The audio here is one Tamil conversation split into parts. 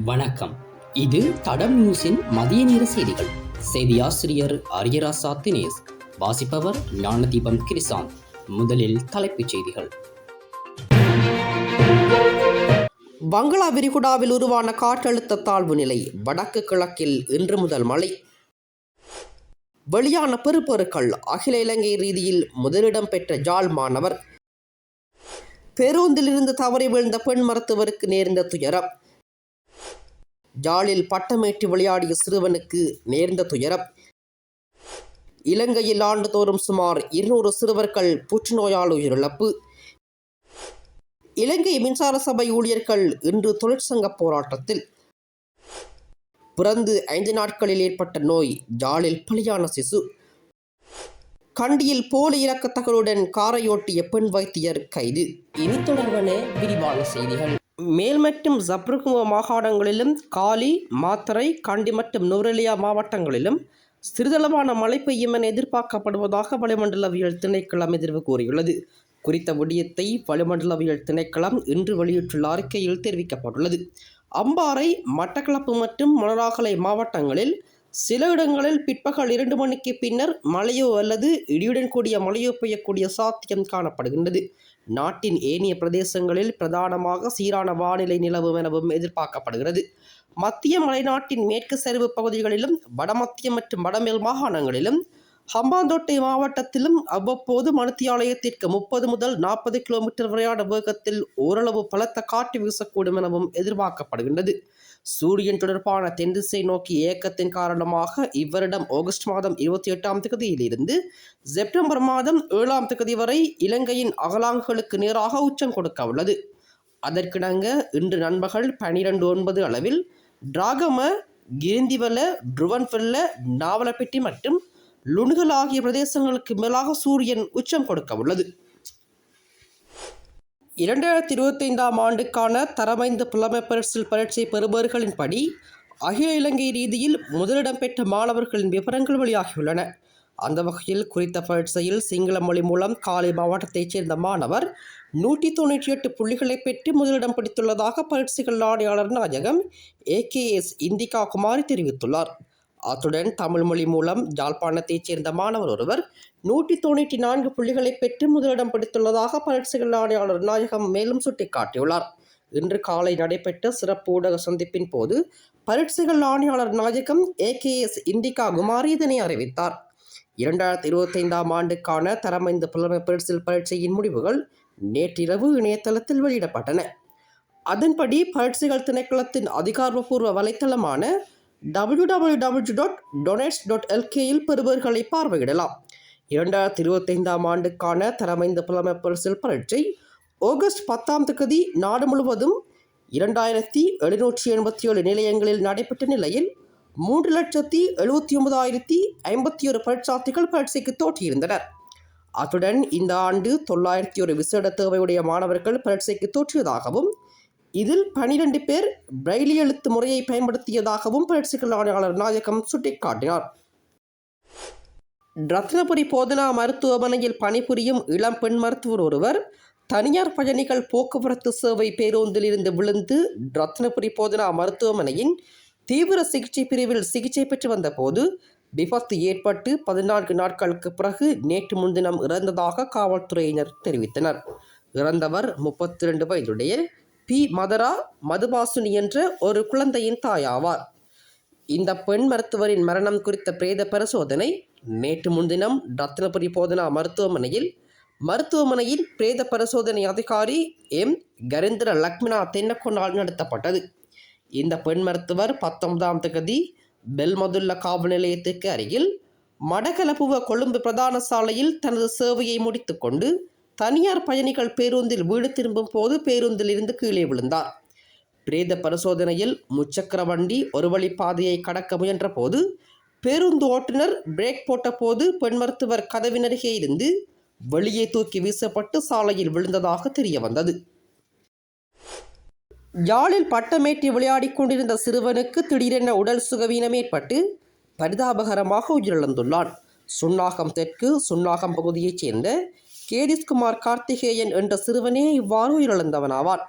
வணக்கம். இது தடம் நியூஸின் மதிய நேர செய்திகள். செய்தி ஆசிரியர் அரியராசா தினேஷ் வாசிப்பவர் ஞானதீபம் கிரிசாந்த் முதலில் தலைப்புச் செய்திகள். பங்களா விரிகுடாவில் உருவான காற்றழுத்த தாழ்வு நிலை வடக்கு கிழக்கில் இன்று முதல் மழை. வெளியான பெருப்பொருட்கள் அகில இலங்கை ரீதியில் முதலிடம் பெற்ற ஜாழ் மாணவர் பேருந்திலிருந்து தவறி விழுந்த பெண் மருத்துவருக்கு நேர்ந்த துயரம். ஜாலில் பட்டமேட்டு விளையாடிய சிறுவனுக்கு நேர்ந்த துயரம். இலங்கையில் ஆண்டுதோறும் சுமார் இருநூறு சிறுவர்கள் புற்றுநோயால் உயிரிழப்பு இலங்கை மின்சார சபை ஊழியர்கள் இன்று தொழிற்சங்க போராட்டத்தில். பிறந்து ஐந்து நாட்களில் ஏற்பட்ட நோய் ஜாலில் பலியான சிசு. கண்டியில் போலி இலக்கத்தகளுடன் காரையோட்டிய பெண் வைத்தியர் கைது. இனி தொடர்பான விரிவான செய்திகள். மேல் மற்றும் ஜப்ருகும மாகாணங்களிலும் காலி மாத்தரை காண்டி மற்றும் நுவரெலியா மாவட்டங்களிலும் சிறிதளவான மழை பெய்யும் என எதிர்பார்க்கப்படுவதாக வளிமண்டலவியல் திணைக்களம் எதிர்வு கூறியுள்ளது. குறித்த விடயத்தை வளிமண்டலவியல் திணைக்களம் இன்று வெளியிட்டுள்ள அறிக்கையில் தெரிவிக்கப்பட்டுள்ளது. அம்பாறை மட்டக்களப்பு மற்றும் மணலாகலை மாவட்டங்களில் சில இடங்களில் பிற்பகல் இரண்டு மணிக்கு பின்னர் மழையோ அல்லது இடியுடன் கூடிய மழையோ பெய்யக்கூடிய சாத்தியம் காணப்படுகின்றது. நாட்டின் ஏனைய பிரதேசங்களில் பிரதானமாக சீரான வானிலை நிலவும் எனவும் எதிர்பார்க்கப்படுகிறது. மத்திய மலைநாட்டின் மேற்கு சரிவு பகுதிகளிலும் வடமத்திய மற்றும் வடமேல் மாகாணங்களிலும் ஹம்பாந்தோட்டை மாவட்டத்திலும் அவ்வப்போது மணித்தியாலயத்திற்கு முப்பது முதல் நாற்பது கிலோமீட்டர் வரையான வேகத்தில் ஓரளவு பலத்த காற்று வீசக்கூடும் எனவும் எதிர்பார்க்கப்படுகின்றது. சூரியன் தொடர்பான தென்திசை நோக்கி இயக்கத்தின் காரணமாக இவ்வருடம் ஆகஸ்ட் மாதம் இருபத்தி எட்டாம் தேதியிலிருந்து செப்டம்பர் மாதம் ஏழாம் தகுதி வரை இலங்கையின் அகலாங்குகளுக்கு நேராக உச்சம் கொடுக்க உள்ளது. அதற்கிணங்க இன்று நண்பகல் பனிரெண்டு ஒன்பது அளவில் டிராகம கிரிந்திவல ட்ருவன்வெல்ல நாவலப்பட்டி மற்றும் லுணுகல் ஆகிய பிரதேசங்களுக்கு மேலாக சூரியன் உச்சம் கொடுக்க உள்ளது. இரண்டாயிரத்தி இருபத்தைந்தாம் ஆண்டுக்கான தரமைந்த புலமை பரிசில் பரீட்சை பெறுபவர்களின்படி அகில இலங்கை ரீதியில் முதலிடம் பெற்ற மாணவர்களின் விவரங்கள் வெளியாகியுள்ளன. அந்த வகையில் குறித்த பரீட்சையில் சிங்கள மொழி மூலம் காலை மாவட்டத்தைச் சேர்ந்த மாணவர் நூற்றி தொண்ணூற்றி எட்டு புள்ளிகளை பெற்று முதலிடம் பிடித்துள்ளதாக பரீட்சைகள் ஆணையாளர் நாயகம் ஏகேஎஸ் இந்திகா குமாரி தெரிவித்துள்ளார். அத்துடன் தமிழ் மொழி மூலம் ஜாழ்ப்பாணத்தைச் சேர்ந்த மாணவர் ஒருவர் நூற்றி தொண்ணூற்றி நான்கு புள்ளிகளை பெற்று முதலிடம் பிடித்துள்ளதாக பரட்சிகள் ஆணையாளர் நாயகம் மேலும் சுட்டிக்காட்டியுள்ளார். இன்று காலை நடைபெற்ற சிறப்பு ஊடக சந்திப்பின் போது பரீட்சைகள் ஆணையாளர் நாயகம் ஏகேஎஸ் இந்திகா குமாரி இதனை அறிவித்தார். இரண்டாயிரத்தி இருபத்தைந்தாம் ஆண்டுக்கான தரமைந்த புலமை பரிசில் பரீட்சையின் முடிவுகள் நேற்றிரவு இணையதளத்தில் வெளியிடப்பட்டன. அதன்படி பரீட்சைகள் திணைக்களத்தின் அதிகாரப்பூர்வ வலைத்தளமான W W W dot doenets dot எல்கேயில் பெறுபவர்களை பார்வையிடலாம். இரண்டாயிரத்தி இருபத்தைந்தாம் ஆண்டுக்கான தரமைந்த புலமை பரிசில் பரீட்சை ஆகஸ்ட் பத்தாம் தேதி நாடு முழுவதும் இரண்டாயிரத்தி எழுநூற்றி எண்பத்தி ஏழு நிலையங்களில் நடைபெற்ற நிலையில் மூன்று லட்சத்தி எழுபத்தி ஒன்பதாயிரத்தி ஐம்பத்தி ஒரு பரீட்சார்த்திகள் பரீட்சைக்கு தோற்றியிருந்தனர். அத்துடன் இந்த ஆண்டு தொள்ளாயிரத்தி ஒரு விசேட தேவையுடைய மாணவர்கள் பரீட்சைக்கு தோற்றியதாகவும் இதில் பனிரெண்டு பேர் பிரெய்லி எழுத்து முறையை பயன்படுத்தியதாகவும் பயிற்சிகள் ஆணையாளர் நாயகம் சுட்டிக்காட்டினார். ரத்னபுரி போதனா மருத்துவமனையில் பணிபுரியும் இளம் பெண் மருத்துவர் ஒருவர் தனியார் பயணிகள் போக்குவரத்து சேவை பேருந்தில் இருந்து விழுந்து ரத்னபுரி போதனா மருத்துவமனையின் தீவிர சிகிச்சை பிரிவில் சிகிச்சை பெற்று வந்தபோது விபத்து ஏற்பட்டு பதினான்கு நாட்களுக்கு பிறகு நேற்று முன்தினம் இறந்ததாக காவல்துறையினர் தெரிவித்தனர். இறந்தவர் முப்பத்தி ரெண்டு வயதுடைய பி. மதரா மதுபாசுனி என்ற ஒரு குழந்தையின் தாயாவார். இந்த பெண் மருத்துவரின் மரணம் குறித்த பிரேத பரிசோதனை நேற்று முன்தினம் ரத்னபுரி போதனா மருத்துவமனையில் மருத்துவமனையின் பிரேத பரிசோதனை அதிகாரி எம். கரேந்திர லக்ஷ்மணா தென்னக்கொண்டால் நடத்தப்பட்டது. இந்த பெண் மருத்துவர் பத்தொன்பதாம் தேதி பெல்மதுல்ல காவல் நிலையத்துக்கு அருகில் மடகலபுவ கொழும்பு பிரதான சாலையில் தனது சேவையை முடித்துக்கொண்டு தனியார் பயணிகள் பேருந்தில் வீடு திரும்பும் போது பேருந்தில் இருந்து கீழே விழுந்தார். பிரேத பரிசோதனையில் முச்சக்கர வண்டி ஒரு வழி பாதையை கடக்க முயன்ற போது பேருந்து ஓட்டுநர் பிரேக் போட்ட போது பெண் மருத்துவர் கதவினருகே இருந்து வெளியே தூக்கி வீசப்பட்டு சாலையில் விழுந்ததாக தெரிய வந்தது. யாழில் பட்டமேட்டி விளையாடிக் கொண்டிருந்த சிறுவனுக்கு திடீரென உடல் சுகவீனம் ஏற்பட்டு பரிதாபகரமாக உயிரிழந்துள்ளான். சுன்னாகம் தெற்கு சுன்னாகம் பகுதியைச் சேர்ந்த கேடிஸ்குமார் கார்த்திகேயன் என்ற சிறுவனே இவ்வாறு உயிரிழந்தவனாவான்.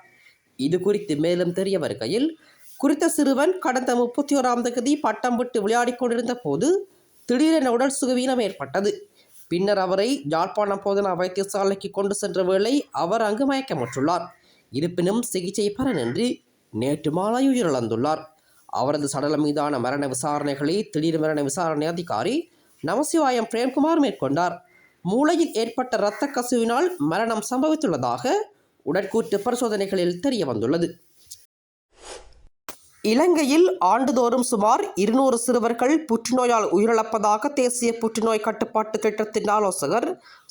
இது குறித்து மேலும் தெரிய வருகையில் குறித்த சிறுவன் கடந்த முப்பத்தி ஓராம் தேதி பட்டம் விட்டு விளையாடிக் கொண்டிருந்த போது திடீரென உடல் சுகவீனம் ஏற்பட்டது. பின்னர் அவரை யாழ்ப்பாணம் போதனா வைத்தியசாலைக்கு கொண்டு சென்ற வேளை அவர் அங்கு மயக்கமுற்றுள்ளார். இருப்பினும் சிகிச்சை பலனின்றி நேற்று மாலை உயிரிழந்துள்ளார். அவரது சடலம் மீதான மரண விசாரணைகளை திடீர் மரண விசாரணை அதிகாரி நமசிவாயம் பிரேம்குமார் மேற்கொண்டார். மூளையில் ஏற்பட்ட இரத்த கசிவினால் மரணம் சம்பவித்துள்ளதாக உடற்கூற்று பரிசோதனைகளில் தெரிய வந்துள்ளது. இலங்கையில் ஆண்டுதோறும் சுமார் இருநூறு சிறுவர்கள் புற்றுநோயால் உயிரிழப்பதாக தேசிய புற்றுநோய் கட்டுப்பாட்டு திட்டத்தின் ஆலோசகர்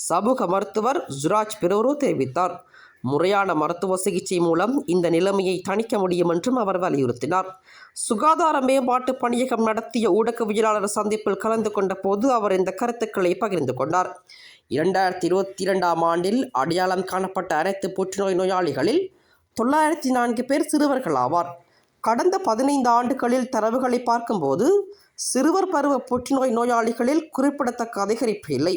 சமூக மருத்துவர் ஜுராஜ் பெரோரோ தெரிவித்தார். முறையான மருத்துவ சிகிச்சை மூலம் இந்த நிலைமையை தணிக்க முடியும் என்றும் அவர் வலியுறுத்தினார். சுகாதார மேம்பாட்டு பணியகம் நடத்திய ஊடகவியலாளர் சந்திப்பில் கலந்து கொண்ட போது அவர் இந்த கருத்துக்களை பகிர்ந்து கொண்டார். இரண்டாயிரத்தி இருபத்தி இரண்டாம் ஆண்டில் அடையாளம் காணப்பட்ட அனைத்து புற்றுநோய் நோயாளிகளில் தொள்ளாயிரத்தி நான்கு பேர் சிறுவர்கள் ஆவார். கடந்த பதினைந்து ஆண்டுகளில் தரவுகளை பார்க்கும்போது சிறுவர் பருவ புற்றுநோய் நோயாளிகளில் குறிப்பிடத்தக்க அதிகரிப்பு இல்லை.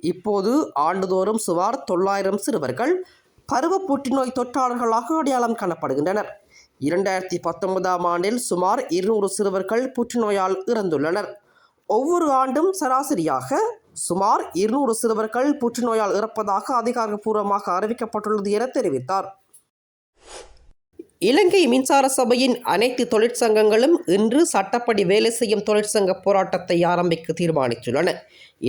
இப்போது ஆண்டுதோறும் சுமார் தொள்ளாயிரம் சிறுவர்கள் பருவ புற்றுநோய் தொற்றாளர்களாக அடையாளம் காணப்படுகின்றனர். இரண்டாயிரத்தி பத்தொன்பதாம் ஆண்டில் சுமார் இருநூறு சிறுவர்கள் புற்றுநோயால் இறந்துள்ளனர். ஒவ்வொரு ஆண்டும் சராசரியாக சுமார் இருநூறு சிறுவர்கள் புற்றுநோயால் இறப்பதாக அதிகாரப்பூர்வமாக அறிவிக்கப்பட்டுள்ளது என தெரிவித்தார். இலங்கை மின்சார சபையின் அனைத்து தொழிற்சங்கங்களும் இன்று சட்டப்படி வேலை செய்யும் தொழிற்சங்க போராட்டத்தை ஆரம்பிக்க தீர்மானித்துள்ளன.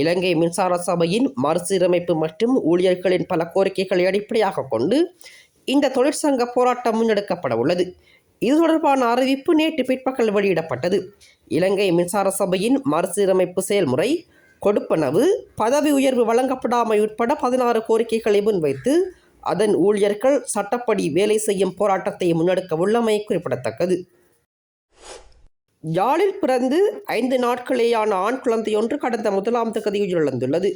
இலங்கை மின்சார சபையின் மறுசீரமைப்பு மற்றும் ஊழியர்களின் பல கோரிக்கைகளை அடிப்படையாக கொண்டு இந்த தொழிற்சங்க போராட்டம் முன்னெடுக்கப்பட உள்ளது. இது தொடர்பான அறிவிப்பு நேற்று பிற்பகல் வெளியிடப்பட்டது. இலங்கை மின்சார சபையின் மறுசீரமைப்பு செயல்முறை கொடுப்பனவு பதவி உயர்வு வழங்கப்படாமை உட்பட பதினாறு கோரிக்கைகளை முன்வைத்து அதன் ஊழியர்கள் சட்டப்படி வேலை செய்யும் போராட்டத்தை முன்னெடுக்க உள்ளமை குறிப்பிடத்தக்கது. யாழில் பிறந்து ஐந்து நாட்களேயான ஆண் குழந்தையொன்று கடந்த முதலாம் தேதி உயிரிழந்துள்ளது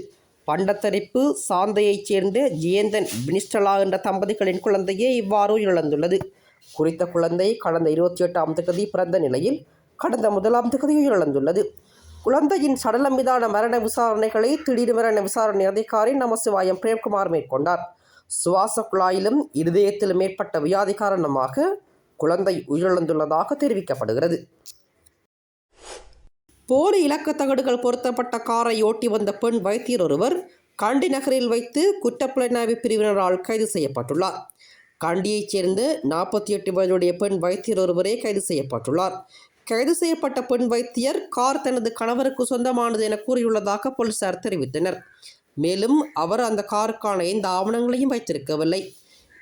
பண்டத்தரிப்பு சாந்தையைச் சேர்ந்த ஜியந்தன் பினிஸ்டலா என்ற தம்பதிகளின் குழந்தையே இவ்வாறு உயிரிழந்துள்ளது குறித்த குழந்தை கடந்த இருபத்தி எட்டாம் தேதி பிறந்த நிலையில் கடந்த முதலாம் தேதி உயிரிழந்துள்ளது குழந்தையின் சடலம் மீதான மரண விசாரணைகளை திடீர் மரண விசாரணை அதிகாரி நமசிவாயம் பிரேம்குமார் மேற்கொண்டார். சுவாச குழாயிலும் இருதயத்திலும் ஏற்பட்ட வியாதி காரணமாக குழந்தை உயிரிழந்துள்ளதாக தெரிவிக்கப்படுகிறது. போலி இலக்க தகடுகள் பொருத்தப்பட்ட காரை ஓட்டி வந்த பெண் வைத்தியர் ஒருவர் கண்டி நகரில் வைத்து குற்றப்புலனாய்வு பிரிவினரால் கைது செய்யப்பட்டுள்ளார். கண்டியைச் சேர்ந்த நாற்பத்தி எட்டு வயதுடைய பெண் வைத்தியர் ஒருவரே கைது செய்யப்பட்டுள்ளார். கைது செய்யப்பட்ட பெண் வைத்தியர் கார் தனது கணவருக்கு சொந்தமானது என கூறியுள்ளதாக போலீசார் தெரிவித்தனர். மேலும் அவர் அந்த காருக்கான எந்த ஆவணங்களையும் வைத்திருக்கவில்லை.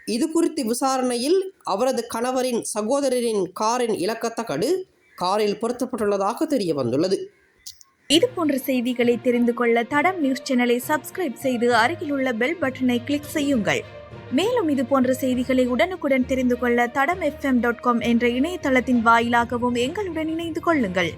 இது குறித்து விசாரணையில் அவரது கணவரின் சகோதரரின் காரின் இலக்கத்தகடு காரில் பொருத்தப்பட்டுள்ளதாக தெரிய வந்துள்ளது. இது போன்ற செய்திகளை தெரிந்து கொள்ள தடம் நியூஸ் சேனலை சப்ஸ்கிரைப் செய்து அருகிலுள்ள பெல் பட்டனை கிளிக் செய்யுங்கள். மேலும் இது போன்ற செய்திகளை உடனுக்குடன் தெரிந்து கொள்ள தடம் எஃப்எம் டாட் காம் என்ற இணையதளத்தின் வாயிலாகவும் எங்களுடன் இணைந்து கொள்ளுங்கள்.